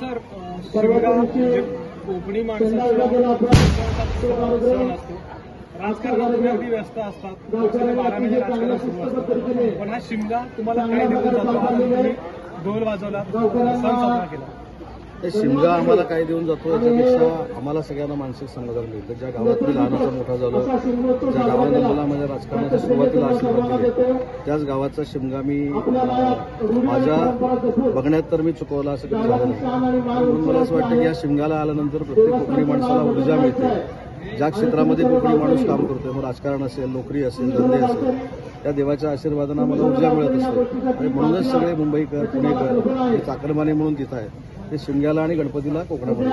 Sir म्हणजे कोकणी सण असतो. राजकारणात तुम्ही अगदी व्यस्त असतात. वर्षाचे बारा महिने राजकारण सुरू असतं पण हा शिमगा तुम्हाला ढोल वाजवला. सण साजरा केला. शिमगा आम्हाला काय देऊन जातो याच्यापेक्षा आम्हाला सगळ्यांना मानसिक समाधान मिळतं. ज्या गावात मी लहानाचा मोठा झालो ज्या गावाने मला माझ्या राजकारणाच्या सुरुवातीला आशीर्वाद दिले त्याच गावाचा शिमगा मी माझ्या बघण्यात तर मी चुकवला असं कधी झालं नाही. म्हणून मला असं वाटतं की या शिमगाला आल्यानंतर प्रत्येक कोकणी माणसाला ऊर्जा मिळते. ज्या क्षेत्रामध्ये कोकणी माणूस काम करतोय मग राजकारण असेल नोकरी असेल धंदे असेल त्या देवाच्या आशीर्वादानं आम्हाला ऊर्जा मिळत असते. आणि म्हणूनच सगळे मुंबईकर पुणेकर हे चाकरमाने म्हणून तिथं आहेत. ते शिमग्याला आणि गणपतीला कोकणामध्ये.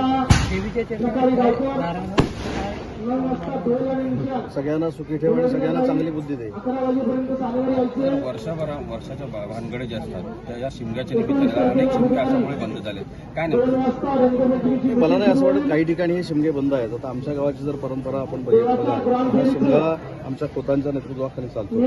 सगळ्यांना सुखी ठेव आणि सगळ्यांना चांगली बुद्धी दे. तर वर्षभरा वर्षाच्या भानगडे जे असतात त्या या शिमग्याच्या निमित्ताने अनेक शिमगे अशामुळे बंद झाले काय नाही मला नाही असं वाटत काही ठिकाणी हे शिमगे बंद आहेत. आता आमच्या गावाची जर परंपरा आपण बघित बघा हा शिमगा आमच्या खोतांच्या नेतृत्वाखाली चालतो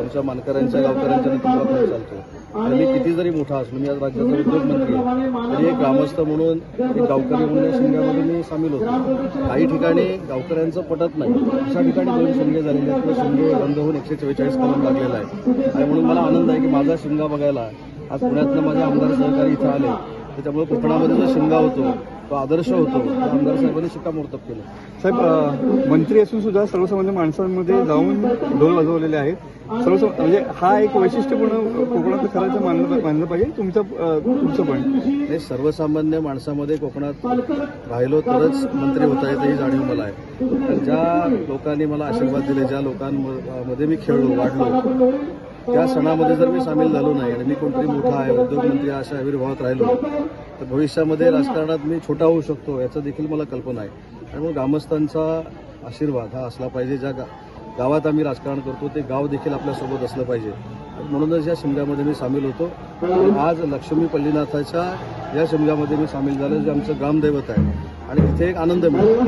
आमच्या मानकऱ्यांच्या गावकऱ्यांच्या नेतृत्वाखाली चालतो आणि मी किती जरी मोठा असलो मी म्हणजे आज राज्याचा उद्योगमंत्री आहे. तरी एक ग्रामस्थ म्हणून एक गावकरी म्हणून या शिमग्यामध्ये मी सामील होतो. काही ठिकाणी गावकऱ्यांचं पटत नाही. अशा ठिकाणी दोन शिंगे झालेले आहेत. किंवा शिंगे बंद होऊन एकशे चव्वेचाळीस कलम लागलेला आहे. आणि म्हणून मला आनंद आहे की माझा शिंगा बघायला आज पुण्यातनं माझे आमदार सहकारी इथं आले. त्याच्यामुळे कोकणामध्ये जो शिंगा होतो तो आदर्श होतो. आमदार साहेबांनी शिक्कामोर्तब केलं. साहेब मंत्री असून सुद्धा सर्वसामान्य माणसांमध्ये जाऊन ढोल वाजवलेले आहेत. सर्व म्हणजे हा एक वैशिष्ट्यपूर्ण कोकणातलं खराचं मानलं मानलं पाहिजे. तुमचं तुमचं पण. हे सर्वसामान्य माणसामध्ये कोकणात राहिलो तरच मंत्री होता येतं ही जाणीव मला आहे. ज्या लोकांनी मला आशीर्वाद दिले ज्या लोकांमध्ये मी खेळलो वाढलो त्या सणामध्ये जर मी सामील झालो नाही आणि मी कोणतरी मोठा आहे उद्योगमंत्री आहे अशा आविर्भावात राहिलो तर भविष्यामध्ये राजकारणात मी छोटा होऊ शकतो याचं देखील मला कल्पना आहे. आणि मग ग्रामस्थांचा आशीर्वाद हा असला पाहिजे ज्या गा गावात आम्ही राजकारण करतो ते गाव देखील आपल्यासोबत असलं पाहिजे. म्हणूनच या शिमग्यामध्ये मी सामील होतो. आज लक्ष्मी पल्लीनाथाच्या या शिमग्यामध्ये मी सामील झालो जे आमचं ग्रामदैवत आहे. आणि तिथे एक आनंद मिळतो.